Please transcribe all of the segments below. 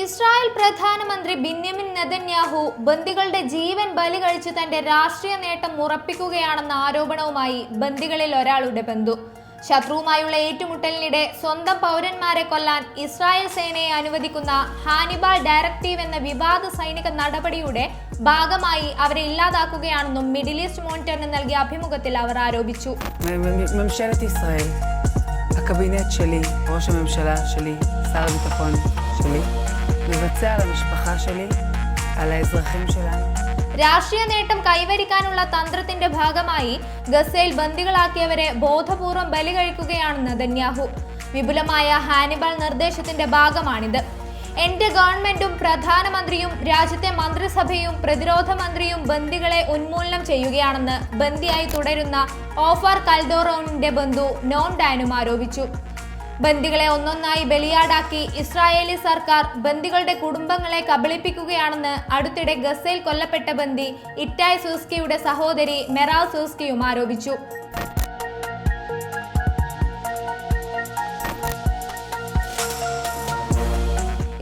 Israel പ്രധാനമന്ത്രി Binyamin Netanyahu ബന്ദികളുടെ ജീവൻ ബലി കഴിച്ച് തന്റെ രാഷ്ട്രീയ നേട്ടം ഉറപ്പിക്കുകയാണെന്ന ആരോപണവുമായി ബന്ദികളിൽ ഒരാളുടെ ബന്ധു. ശത്രുവുമായുള്ള ഏറ്റുമുട്ടലിനിടെ സ്വന്തം പൗരന്മാരെ കൊല്ലാൻ ഇസ്രായേൽ സേനയെ അനുവദിക്കുന്ന ഹാനിബാൾ ഡയറക്റ്റീവ് എന്ന വിവാദ സൈനിക നടപടിയുടെ ഭാഗമായി അവരെ ഇല്ലാതാക്കുകയാണെന്നും മിഡിൽ ഈസ്റ്റ് മോണിറ്ററിന് നൽകിയ അഭിമുഖത്തിൽ അവർ ആരോപിച്ചു. הקבינט שלי, ראש הממשלה שלי, שר הביטחון שלי, מבצע על המשפחה שלי, על האזרחים שלנו. രാഷ്ട്രീയ നേട്ടം കൈവരിക്കാനുള്ള തന്ത്രത്തിന്റെ ഭാഗമായി ഗസയിൽ ബന്ദികളാക്കിയവരെ ബോധപൂർവം ബലി കഴിക്കുകയാണ് നെതന്യാഹു വിപുലമായ ഹാനിബാൾ നിർദ്ദേശത്തിന്റെ ഭാഗമാണിത് എന്റെ ഗവൺമെന്റും പ്രധാനമന്ത്രിയും രാജ്യത്തെ മന്ത്രിസഭയും പ്രതിരോധ മന്ത്രിയും ബന്ദികളെ ഉന്മൂലനം ചെയ്യുകയാണെന്ന് ബന്ദിയായി തുടരുന്ന ഓഫർ കൽദോറോണിന്റെ ബന്ധു നോൺ ഡാനും ആരോപിച്ചു. ബന്ദികളെ ഒന്നൊന്നായി ബലിയാടാക്കി ഇസ്രായേലി സർക്കാർ ബന്ദികളുടെ കുടുംബങ്ങളെ കബളിപ്പിക്കുകയാണെന്ന് അടുത്തിടെ ഗസയിൽ കൊല്ലപ്പെട്ട ബന്ദി ഇറ്റായ് സൂസ്കിയുടെ സഹോദരി മെറാ സൂസ്കിയും ആരോപിച്ചു.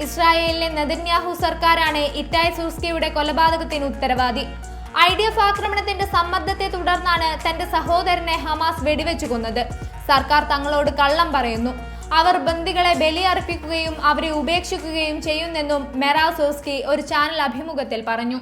ഇസ്രായേലിലെ നെതന്യാഹു സർക്കാരാണ് ഇറ്റായ് സൂസ്കിയുടെ കൊലപാതകത്തിന് ഉത്തരവാദി. ഐ ഡി എഫ് ആക്രമണത്തിന്റെ സമ്മർദ്ദത്തെ തുടർന്നാണ് തന്റെ സഹോദരനെ ഹമാസ് വെടിവെച്ചു കൊന്നത് സർക്കാർ തങ്ങളോട് കള്ളം പറയുന്നു. അവർ ബന്ദികളെ ബലിയർപ്പിക്കുകയും അവരെ ഉപേക്ഷിക്കുകയും ചെയ്യുന്നെന്നും മെറാ സോസ്കി ഒരു ചാനൽ അഭിമുഖത്തിൽ പറഞ്ഞു.